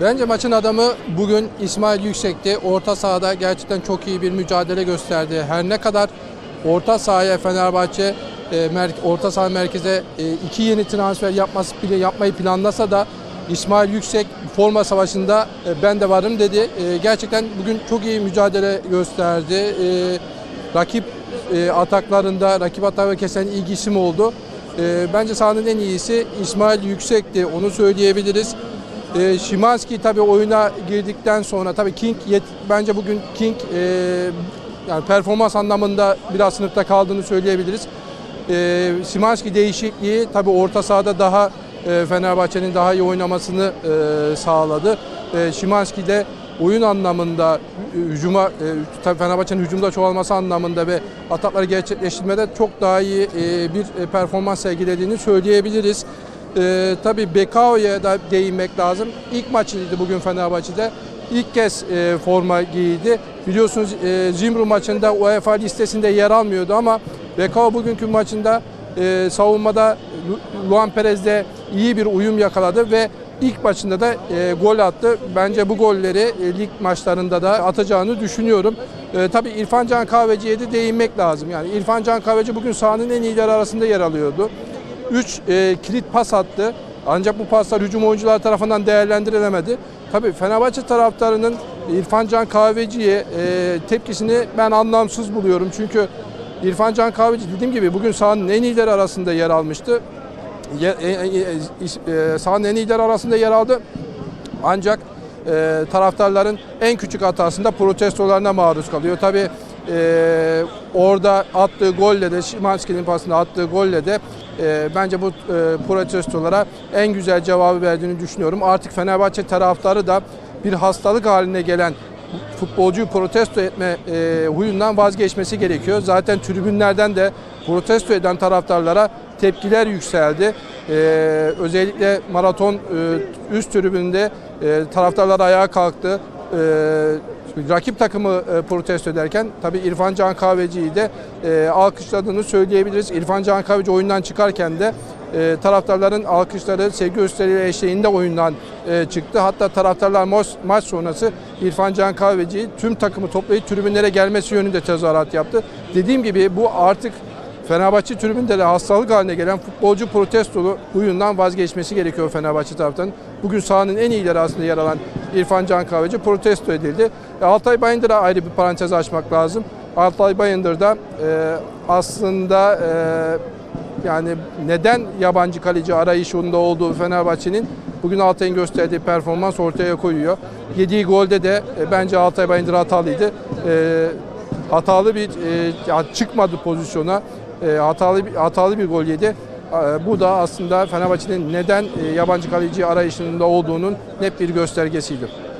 Bence maçın adamı bugün İsmail Yüksek'ti. Orta sahada gerçekten çok iyi bir mücadele gösterdi. Her ne kadar orta sahaya Fenerbahçe e, orta saha merkeze e, iki yeni transfer yapması bile yapmayı planlasa da İsmail Yüksek forma savaşında e, ben de varım dedi. Gerçekten bugün çok iyi mücadele gösterdi. Rakip ataklarında rakip atakları kesen ilgisi mi oldu? Bence sahanın en iyisi İsmail Yüksek'ti. Onu söyleyebiliriz. E, Şimanski tabii oyuna girdikten sonra tabii King yet, bence bugün King e, yani performans anlamında biraz sınıfta kaldığını söyleyebiliriz. E, Şimanski değişikliği tabii orta sahada daha e, Fenerbahçe'nin daha iyi oynamasını e, sağladı. E, Şimanski de oyun anlamında e, hücuma e, tabii Fenerbahçe'nin hücumda çoğalması anlamında ve atakları gerçekleştirmede çok daha iyi e, bir e, performans sergilediğini söyleyebiliriz. E, tabii Bekao'ya da değinmek lazım. İlk maçıydı bugün Fenerbahçe'de. İlk kez e, forma giydi. Biliyorsunuz e, Zimru maçında UEFA listesinde yer almıyordu ama Bekao bugünkü maçında e, savunmada Lu- Luan Perez'de iyi bir uyum yakaladı ve ilk maçında da e, gol attı. Bence bu golleri e, lig maçlarında da atacağını düşünüyorum. E, tabii İrfan Can Kahveci'ye de değinmek lazım. Yani İrfan Can Kahveci bugün sahanın en iyileri arasında yer alıyordu. 3 kilit pas attı. Ancak bu paslar hücum oyuncular tarafından değerlendirilemedi. Tabii Fenerbahçe taraftarının İrfan Can Kahveci'ye e, tepkisini ben anlamsız buluyorum. Çünkü İrfan Can Kahveci dediğim gibi bugün sahanın en iyileri arasında yer almıştı. E, e, e, e, sahanın en iyileri arasında yer aldı. Ancak e, taraftarların en küçük hatasında protestolarına maruz kalıyor. Tabii e, orada attığı golle de Şimanski'nin pasında attığı golle de e, bence bu e, protestolara en güzel cevabı verdiğini düşünüyorum. Artık Fenerbahçe taraftarı da bir hastalık haline gelen futbolcuyu protesto etme e, huyundan vazgeçmesi gerekiyor. Zaten tribünlerden de protesto eden taraftarlara tepkiler yükseldi. E, özellikle maraton e, üst tribünde e, taraftarlar ayağa kalktı. E, rakip takımı e, protesto ederken tabii İrfan Can Kahveci'yi de e, alkışladığını söyleyebiliriz. İrfan Can Kahveci oyundan çıkarken de e, taraftarların alkışları, sevgi gösterileri eşliğinde oyundan e, çıktı. Hatta taraftarlar maç, maç sonrası İrfan Can Kahveci'yi tüm takımı toplayıp tribünlere gelmesi yönünde tezahürat yaptı. Dediğim gibi bu artık Fenerbahçe tribünde de hastalık haline gelen futbolcu protestolu huyundan vazgeçmesi gerekiyor Fenerbahçe taraftan. Bugün sahanın en iyileri arasında yer alan İrfan Can Kahveci protesto edildi. E, Altay Bayındır'a ayrı bir parantez açmak lazım. Altay Bayındır da e, aslında e, yani neden yabancı kaleci arayışında olduğu Fenerbahçe'nin bugün Altay'ın gösterdiği performans ortaya koyuyor. Yediği golde de e, bence Altay Bayındır hatalıydı. E, hatalı bir e, çıkmadı pozisyona. E, hatalı hatalı bir gol yedi. E, bu da aslında Fenerbahçe'nin neden e, yabancı kaleci arayışında olduğunun net bir göstergesiydi.